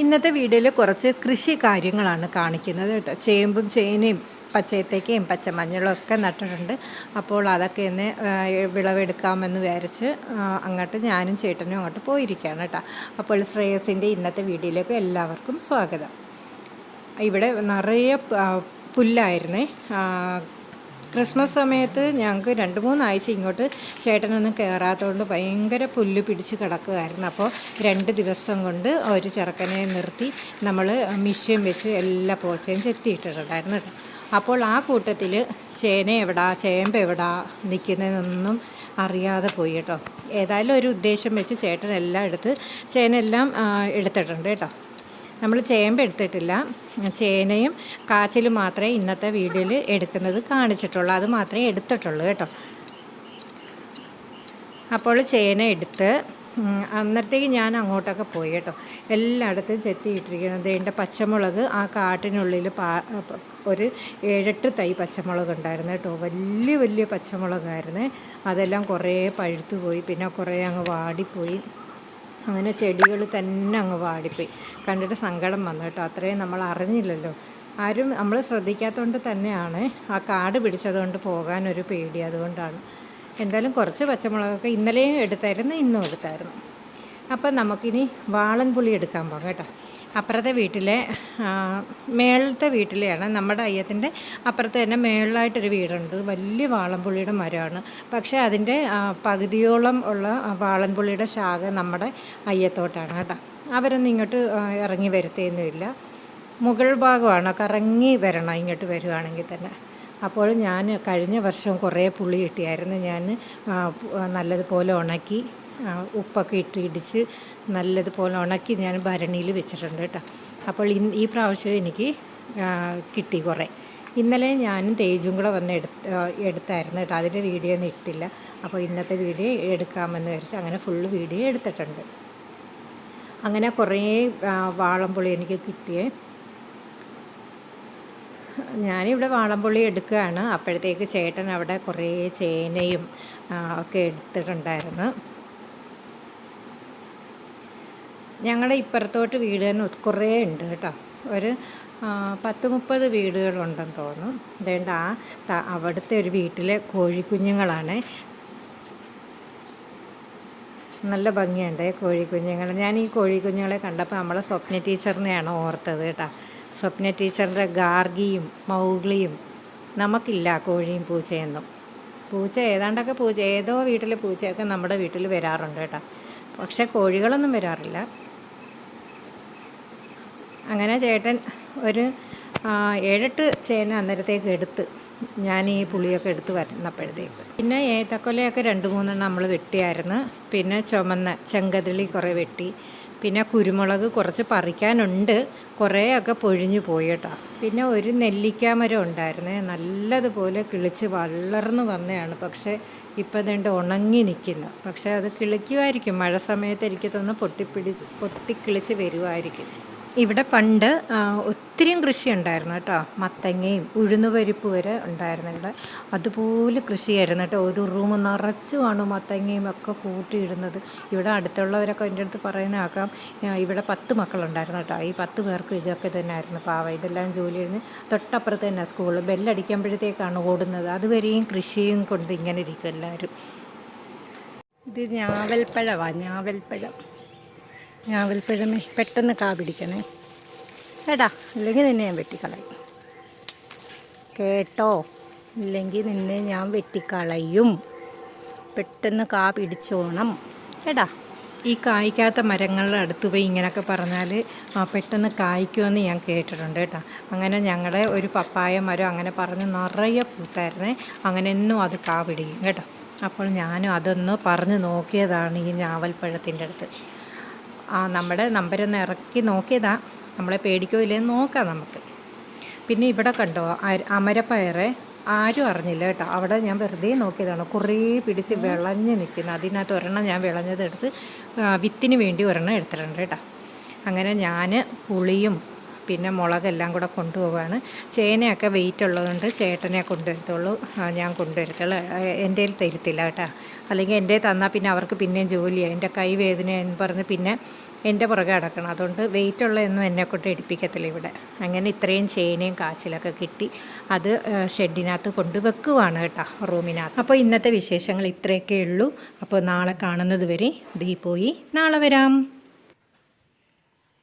ഇന്നത്തെ വീഡിയോയിൽ കുറച്ച് കൃഷി കാര്യങ്ങളാണ് കാണിക്കുന്നത് കേട്ടോ. ചേമ്പും ചേനയും പച്ചയത്തേക്കയും പച്ചമഞ്ഞളും ഒക്കെ നട്ടിട്ടുണ്ട്. അപ്പോൾ അതൊക്കെ ഒന്ന് വിളവെടുക്കാമെന്ന് വിചാരിച്ച് അങ്ങോട്ട് ഞാനും ചേട്ടനും അങ്ങോട്ട് പോയിരിക്കുകയാണ് കേട്ടോ. അപ്പോൾ ശ്രേയസിന്റെ ഇന്നത്തെ വീഡിയോയിലേക്ക് എല്ലാവർക്കും സ്വാഗതം. ഇവിടെ നിറയെ പുല്ലായിരുന്നേ. ക്രിസ്മസ് സമയത്ത് ഞങ്ങൾക്ക് രണ്ട് മൂന്നാഴ്ച ഇങ്ങോട്ട് ചേട്ടനൊന്നും കയറാത്തതുകൊണ്ട് ഭയങ്കര പുല്ല് പിടിച്ച് കിടക്കുമായിരുന്നു അപ്പോൾ രണ്ട് ദിവസം കൊണ്ട് ഒരു ചെറുക്കനെ നിർത്തി നമ്മൾ മിഷ്യൻ വെച്ച് എല്ലാ പോച്ചയും ചെത്തിയിട്ടിട്ടുണ്ടായിരുന്നു അപ്പോൾ ആ കൂട്ടത്തിൽ ചേന എവിടാ ചേമ്പ് എവിടാ നിൽക്കുന്നതെന്നൊന്നും അറിയാതെ പോയി കേട്ടോ. ഏതായാലും ഒരു ഉദ്ദേശം വെച്ച് ചേട്ടൻ എല്ലാം എടുത്ത് ചേനെല്ലാം എടുത്തിട്ടുണ്ട് കേട്ടോ. നമ്മൾ ചേമ്പ് എടുത്തിട്ടില്ല. ചേനയും കാച്ചിലും മാത്രമേ ഇന്നത്തെ വീഡിയോയിൽ എടുക്കുന്നത് കാണിച്ചിട്ടുള്ളൂ. അത് മാത്രമേ എടുത്തിട്ടുള്ളൂ കേട്ടോ. അപ്പോൾ ചേന എടുത്ത് അന്നേരത്തേക്ക് ഞാൻ അങ്ങോട്ടൊക്കെ പോയി കേട്ടോ. എല്ലായിടത്തും ചെത്തിയിട്ടിരിക്കുന്നത് എന്റെ പച്ചമുളക് ആ കാട്ടിനുള്ളിൽ പ- ഒരു ഏഴെട്ട് തൈ പച്ചമുളക് ഉണ്ടായിരുന്നു കേട്ടോ. വലിയ വലിയ പച്ചമുളകായിരുന്നു. അതെല്ലാം കുറേ പഴുത്തു പോയി പിന്നെ കുറേ അങ്ങ് വാടിപ്പോയി. അങ്ങനെ ചെടികൾ തന്നെ അങ്ങ് വാടിപ്പോയി. കണ്ടിട്ട് സങ്കടം വന്നു കേട്ടോ. അത്രയും നമ്മൾ അറിഞ്ഞില്ലല്ലോ. ആരും നമ്മൾ ശ്രദ്ധിക്കാത്തതുകൊണ്ട് തന്നെയാണ് ആ കാട് പിടിച്ചതുകൊണ്ട് പോകാനൊരു പേടി. അതുകൊണ്ടാണ്. എന്തായാലും കുറച്ച് പച്ചമുളകൊക്കെ ഇന്നലെയും എടുത്തായിരുന്നു ഇന്നും എടുത്തായിരുന്നു. അപ്പം നമുക്കിനി വാളൻ പുളി എടുക്കാൻ പോകാം കേട്ടോ. അപ്പുറത്തെ വീട്ടിലെ മേളത്തെ വീട്ടിലെയാണ് നമ്മുടെ അയ്യത്തിന്റെ അപ്പുറത്ത് തന്നെ മേളിലായിട്ടൊരു വീടുണ്ട്. വലിയ വാളൻപുള്ളിയുടെ മരമാണ്. പക്ഷേ അതിന്റെ പകുതിയോളം ഉള്ള വാളൻപുള്ളിയുടെ ശാഖ നമ്മുടെ അയ്യത്തോട്ടാണ് കേട്ടോ. അവരൊന്നും ഇങ്ങോട്ട് ഇറങ്ങി വരുത്തേന്നുമില്ല. മുകൾ ഭാഗമാണ്. കറങ്ങി വരണം ഇങ്ങോട്ട് വരുവാണെങ്കിൽ തന്നെ. അപ്പോൾ ഞാൻ കഴിഞ്ഞ വർഷം കുറേ പുളി കിട്ടിയായിരുന്നു. ഞാൻ നല്ലതുപോലെ ഉണക്കി ഉപ്പൊക്കെ ഇട്ട് ഇടിച്ച് നല്ലതുപോലെ ഉണക്കി ഞാൻ ഭരണിയിൽ വെച്ചിട്ടുണ്ട് കേട്ടോ. അപ്പോൾ ഈ പ്രാവശ്യം എനിക്ക് കിട്ടി കുറേ. ഇന്നലെ ഞാനും തേജും കൂടെ വന്ന് എടുത്ത് എടുത്തായിരുന്നു കേട്ടോ. അതിന്റെ വീഡിയോ ഒന്നും ഇട്ടില്ല. അപ്പോൾ ഇന്നത്തെ വീഡിയോ എടുക്കാമെന്ന് വിചാരിച്ച് അങ്ങനെ ഫുള്ള് വീഡിയോ എടുത്തിട്ടുണ്ട്. അങ്ങനെ കുറേ വാളംപുളി എനിക്ക് കിട്ടിയേ. ഞാനിവിടെ വാളംപുള്ളി എടുക്കുകയാണ്. അപ്പോഴത്തേക്ക് ചേട്ടൻ അവിടെ കുറേ ചേനയും ഒക്കെ എടുത്തിട്ടുണ്ടായിരുന്നു. ഞങ്ങളുടെ ഇപ്പുറത്തോട്ട് വീട് തന്നെ കുറേ ഉണ്ട് കേട്ടോ. ഒരു പത്ത് മുപ്പത് വീടുകളുണ്ടെന്ന് തോന്നും അതുകൊണ്ട് ആ അവിടുത്തെ ഒരു വീട്ടിലെ കോഴിക്കുഞ്ഞുങ്ങളാണ്. നല്ല ഭംഗിയുണ്ട് കോഴിക്കുഞ്ഞുങ്ങൾ. ഞാൻ ഈ കോഴിക്കുഞ്ഞുങ്ങളെ കണ്ടപ്പോൾ നമ്മളെ സ്വപ്ന ടീച്ചറിനെയാണ് ഓർത്തത് കേട്ടോ. സ്വപ്ന ടീച്ചറിന്റെ ഗാർഗിയും മൗഗ്ലിയും നമുക്കില്ല കോഴിയും പൂച്ചയൊന്നും. പൂച്ച ഏതാണ്ടൊക്കെ പൂച്ച ഏതോ വീട്ടിലെ പൂച്ചയൊക്കെ നമ്മുടെ വീട്ടിൽ വരാറുണ്ട് കേട്ടോ. പക്ഷേ കോഴികളൊന്നും വരാറില്ല. അങ്ങനെ ചേട്ടൻ ഒരു ഏഴെട്ട് ചേന അന്നേരത്തേക്ക് എടുത്ത് ഞാൻ ഈ പുളിയൊക്കെ എടുത്ത് വരുന്നപ്പോഴത്തേക്ക് പിന്നെ ഏത്തക്കൊലയൊക്കെ രണ്ട് മൂന്നെണ്ണം നമ്മൾ വെട്ടിയായിരുന്നു. പിന്നെ ചുമന്ന ചെങ്കതിളി കുറേ വെട്ടി. പിന്നെ കുരുമുളക് കുറച്ച് പറിക്കാനുണ്ട്. കുറേയൊക്കെ പൊഴിഞ്ഞു പോയി പിന്നെ ഒരു നെല്ലിക്കാമരം ഉണ്ടായിരുന്നേ. നല്ലതുപോലെ കിളിച്ച് വളർന്നു വന്നതാണ്. പക്ഷേ ഇപ്പം അതുകൊണ്ട് ഉണങ്ങി നിൽക്കുന്നു. പക്ഷേ അത് കിളിക്കുമായിരിക്കും. മഴ സമയത്ത് എനിക്ക് തോന്നുന്നു പൊട്ടിപ്പിടി പൊട്ടിക്കിളിച്ച് വരുമായിരിക്കും. ഇവിടെ പണ്ട് ഒത്തിരിയും കൃഷി ഉണ്ടായിരുന്നു കേട്ടോ. മത്തങ്ങയും ഉഴുന്നുപരിപ്പ് വരെ ഉണ്ടായിരുന്നു ഇവിടെ. അതുപോലെ കൃഷിയായിരുന്നു കേട്ടോ. ഒരു റൂം നിറച്ചുമാണ് മത്തങ്ങയും ഒക്കെ കൂട്ടിയിടുന്നത്. ഇവിടെ അടുത്തുള്ളവരൊക്കെ എന്റെ അടുത്ത് പറയുന്ന ആക്കാം ആ, ഇവിടെ പത്ത് മക്കളുണ്ടായിരുന്നു കേട്ടോ. ഈ പത്ത് പേർക്ക് ഇതൊക്കെ തന്നെ ആയിരുന്നു പാവ. ഇതെല്ലാം ജോലി കഴിഞ്ഞ് തൊട്ടപ്പുറത്ത് തന്നെ സ്കൂൾ ബെല്ലടിക്കുമ്പോഴത്തേക്കാണ് ഓടുന്നത്. അതുവരെയും കൃഷിയും കൊണ്ട് ഇങ്ങനെ ഇരിക്കും എല്ലാവരും. ഇത് ഞാവൽപ്പഴമാണ് ഞാവൽപ്പഴം. ഞാവൽപ്പഴമേ പെട്ടെന്ന് കാ പിടിക്കണേ. കേട്ടാ ഇല്ലെങ്കിൽ നിന്നെ ഞാൻ വെട്ടിക്കളയും. കേട്ടോ? ഇല്ലെങ്കിൽ നിന്നെ ഞാൻ വെട്ടിക്കളയും. പെട്ടെന്ന് കാ പിടിച്ചോണം. കേട്ടാ ഈ കായ്ക്കാത്ത മരങ്ങളുടെ അടുത്ത് പോയി ഇങ്ങനെയൊക്കെ പറഞ്ഞാൽ പെട്ടെന്ന് കായ്ക്കുമെന്ന് ഞാൻ കേട്ടിട്ടുണ്ട് കേട്ടോ. അങ്ങനെ ഞങ്ങളുടെ ഒരു പപ്പായ മരം അങ്ങനെ പറഞ്ഞ് നിറയെ പൂത്തായിരുന്നേ. അങ്ങനെ എന്നും അത് കാ പിടിക്കും കേട്ടോ. അപ്പോൾ ഞാനും അതൊന്ന് പറഞ്ഞ് നോക്കിയതാണ് ഈ ഞാവൽപ്പഴത്തിന്റെ അടുത്ത്. ആ നമ്മുടെ നമ്പരൊന്ന് ഇറക്കി നോക്കിയതാ. നമ്മളെ പേടിക്കോ ഇല്ലെന്ന് നോക്കാം നമുക്ക്. പിന്നെ ഇവിടെ കണ്ടോ അമരപ്പയറ് ആരും അറിഞ്ഞില്ല കേട്ടോ. അവിടെ ഞാൻ വെറുതെ നോക്കിയതാണ്. കുറേ പിടിച്ച് വിളഞ്ഞ് നിൽക്കുന്നത് അതിനകത്ത് ഒരെണ്ണം ഞാൻ വിളഞ്ഞതെടുത്ത് വിത്തിന് വേണ്ടി ഒരെണ്ണം എടുത്തിട്ടുണ്ട് കേട്ടോ. അങ്ങനെ ഞാൻ പുളിയും പിന്നെ മുളകെല്ലാം കൂടെ കൊണ്ടുപോവാണ്. ചേനയൊക്കെ വെയിറ്റ് ഉള്ളതുകൊണ്ട് ചേട്ടനെ കൊണ്ടുവരത്തുള്ളൂ. ഞാൻ കൊണ്ടുവരത്തുള്ളൂ. എന്റെ തരുത്തില്ല കേട്ടോ. അല്ലെങ്കിൽ എന്റെ തന്നാൽ പിന്നെ അവർക്ക് പിന്നെയും ജോലിയാണ് എന്റെ കൈ വേദന എന്ന് പറഞ്ഞ് പിന്നെ എന്റെ പുറകെ അടക്കണം അതുകൊണ്ട് വെയിറ്റ് ഉള്ളതൊന്നും എന്നെ കൊണ്ട് എടുപ്പിക്കത്തില്ല ഇവിടെ. അങ്ങനെ ഇത്രയും ചേനയും കാച്ചിലൊക്കെ കിട്ടി അത് ഷെഡിനകത്ത് കൊണ്ട് വെക്കുവാണ് കേട്ടോ റൂമിനകത്ത്. അപ്പോൾ ഇന്നത്തെ വിശേഷങ്ങൾ ഇത്രയൊക്കെ ഉള്ളൂ. അപ്പോൾ നാളെ കാണുന്നത് വരെ ദീ പോയി. നാളെ വരാം.